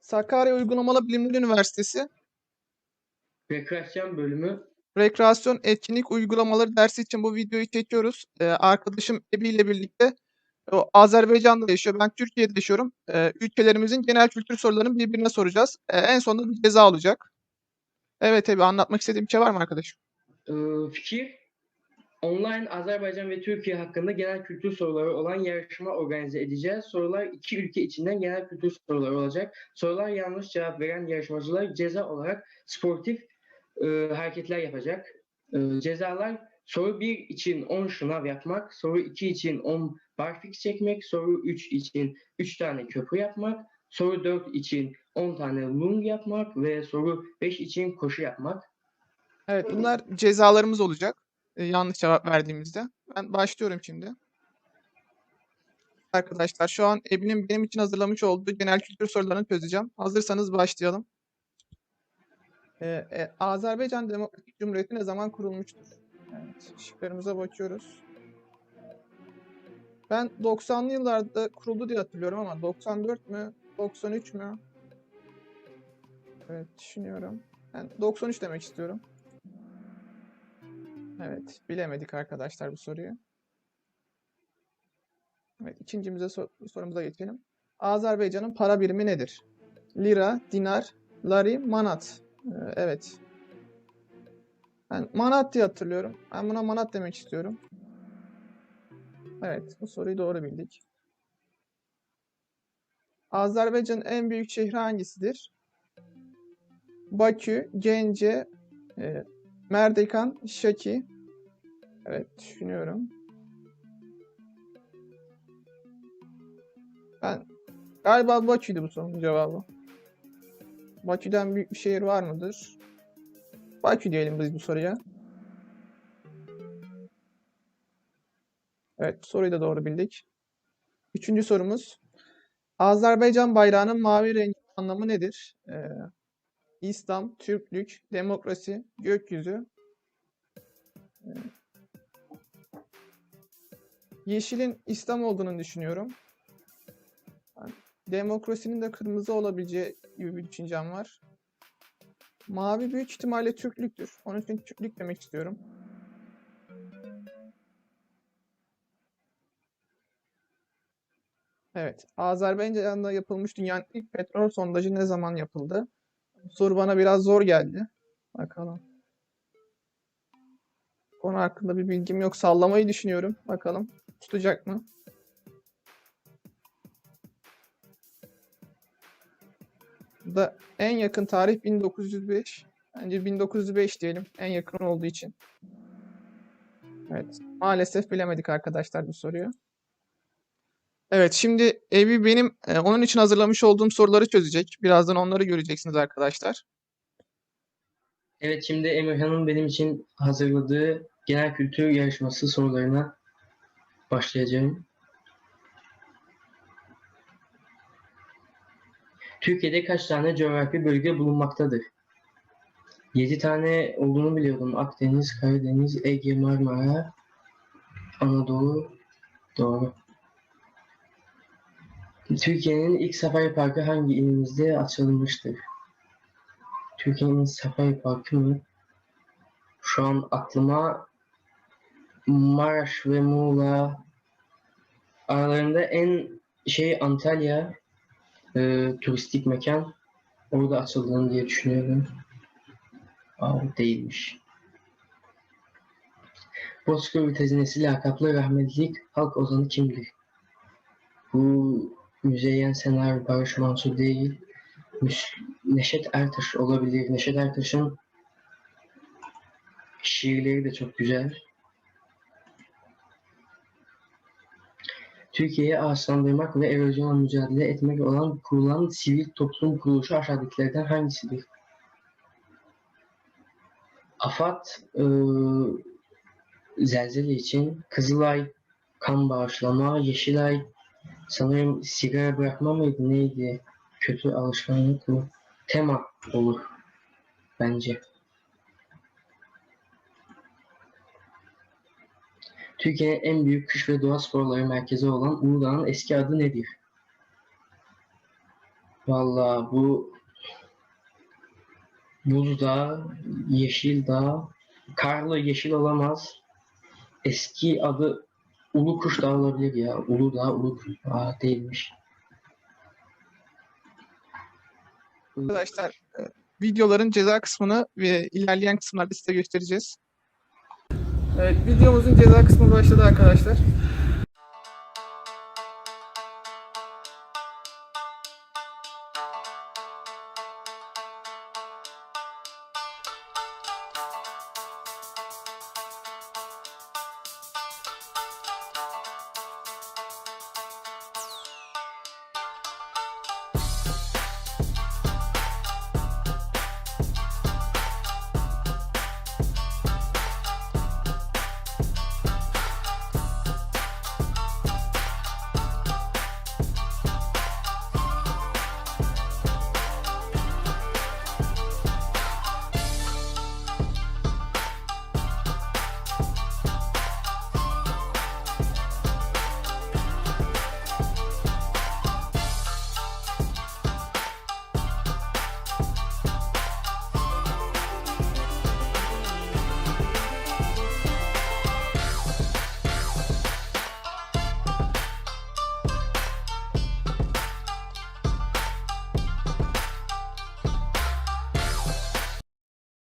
Sakarya Uygulamalı Bilimler Üniversitesi Rekreasyon bölümü rekreasyon etkinlik uygulamaları dersi için bu videoyu çekiyoruz. Ee, arkadaşım Ebi ile birlikte o Azerbaycan'da yaşıyor. Ben Türkiye'de yaşıyorum. Ee, ülkelerimizin genel kültür sorularını birbirine soracağız. Ee, en sonunda bir ceza olacak. Evet Ebi anlatmak istediğim bir şey var mı arkadaşım? e, fikir online Azerbaycan ve Türkiye hakkında genel kültür soruları olan yarışma organize edeceğiz. Sorular iki ülke içinden genel kültür soruları olacak. Sorular yanlış cevap veren yarışmacılar ceza olarak sportif e, hareketler yapacak. E, cezalar soru 1 için 10 şınav yapmak, soru 2 için 10 barfix çekmek, soru 3 için 3 tane köprü yapmak, soru 4 için 10 tane lung yapmak ve soru 5 için koşu yapmak. Evet bunlar cezalarımız olacak. Ee, yanlış cevap verdiğimizde. Ben başlıyorum şimdi. Arkadaşlar şu an Ebi'nin benim için hazırlamış olduğu genel kültür sorularını çözeceğim. Hazırsanız başlayalım. Ee, e, Azerbaycan Demokratik Cumhuriyeti ne zaman kurulmuştur? Evet, şıklarımıza bakıyoruz. Ben 90'lı yıllarda kuruldu diye hatırlıyorum ama 94 mü? 93 mü? Evet düşünüyorum. Ben 93 demek istiyorum. Evet, bilemedik arkadaşlar bu soruyu. Evet, ikincimize sor- sorumuza geçelim. Azerbaycan'ın para birimi nedir? Lira, dinar, lari, manat. Ee, evet. Ben manat diye hatırlıyorum. Ben buna manat demek istiyorum. Evet, bu soruyu doğru bildik. Azerbaycan'ın en büyük şehri hangisidir? Bakü, Gence, e, Merdekan, Şaki. Evet, düşünüyorum. Ben galiba Bakü'ydü bu sorunun cevabı. Bakü'den büyük bir şehir var mıdır? Bakü diyelim biz bu soruya. Evet, soruyu da doğru bildik. Üçüncü sorumuz. Azerbaycan bayrağının mavi rengi anlamı nedir? Ee, İslam, Türklük, demokrasi, gökyüzü. Ee, Yeşilin İslam olduğunu düşünüyorum. Demokrasinin de kırmızı olabileceği gibi bir düşüncem var. Mavi büyük ihtimalle Türklüktür. Onun için Türklük demek istiyorum. Evet. Azerbaycan'da yapılmış dünyanın ilk petrol sondajı ne zaman yapıldı? Soru bana biraz zor geldi. Bakalım. Konu hakkında bir bilgim yok. Sallamayı düşünüyorum. Bakalım tutacak mı? Da en yakın tarih 1905. Bence 1905 diyelim. En yakın olduğu için. Evet. Maalesef bilemedik arkadaşlar bu soruyu. Evet, şimdi Evi benim e, onun için hazırlamış olduğum soruları çözecek. Birazdan onları göreceksiniz arkadaşlar. Evet şimdi Emirhan'ın benim için hazırladığı genel kültür yarışması sorularına başlayacağım. Türkiye'de kaç tane coğrafi bölge bulunmaktadır? 7 tane olduğunu biliyordum. Akdeniz, Karadeniz, Ege, Marmara, Anadolu. Doğru. Türkiye'nin ilk safari parkı hangi ilimizde açılmıştır? Türkiye'nin safari parkı mı? Şu an aklıma Maraş ve Muğla aralarında en şey Antalya e, turistik mekan orada açıldığını diye düşünüyorum. Aa, değilmiş. Bozkır Tezinesi lakaplı rahmetlik halk ozanı kimdir? Bu Müzeyyen Senar Barış Mansur değil. Neşet Ertaş olabilir. Neşet Ertaş'ın şiirleri de çok güzel. Türkiye'yi ağaçlandırmak ve erozyonla mücadele etmek olan kurulan sivil toplum kuruluşu aşağıdakilerden hangisidir? AFAD, ıı, zelzele için, Kızılay, kan bağışlama, Yeşilay, sanırım sigara bırakma mıydı neydi? Kötü alışkanlık mı? Tema olur bence. Türkiye'nin en büyük kış ve doğa sporları merkezi olan Uludağ'ın eski adı nedir? Vallahi bu Buzdağ, Yeşildağ, Karlı Yeşil olamaz. Eski adı Ulu Kuş Dağı olabilir ya. Uludağ, Ulu Kuş Dağı değilmiş. Arkadaşlar e, videoların ceza kısmını ve ilerleyen kısımlarda size göstereceğiz. Evet videomuzun ceza kısmı başladı arkadaşlar.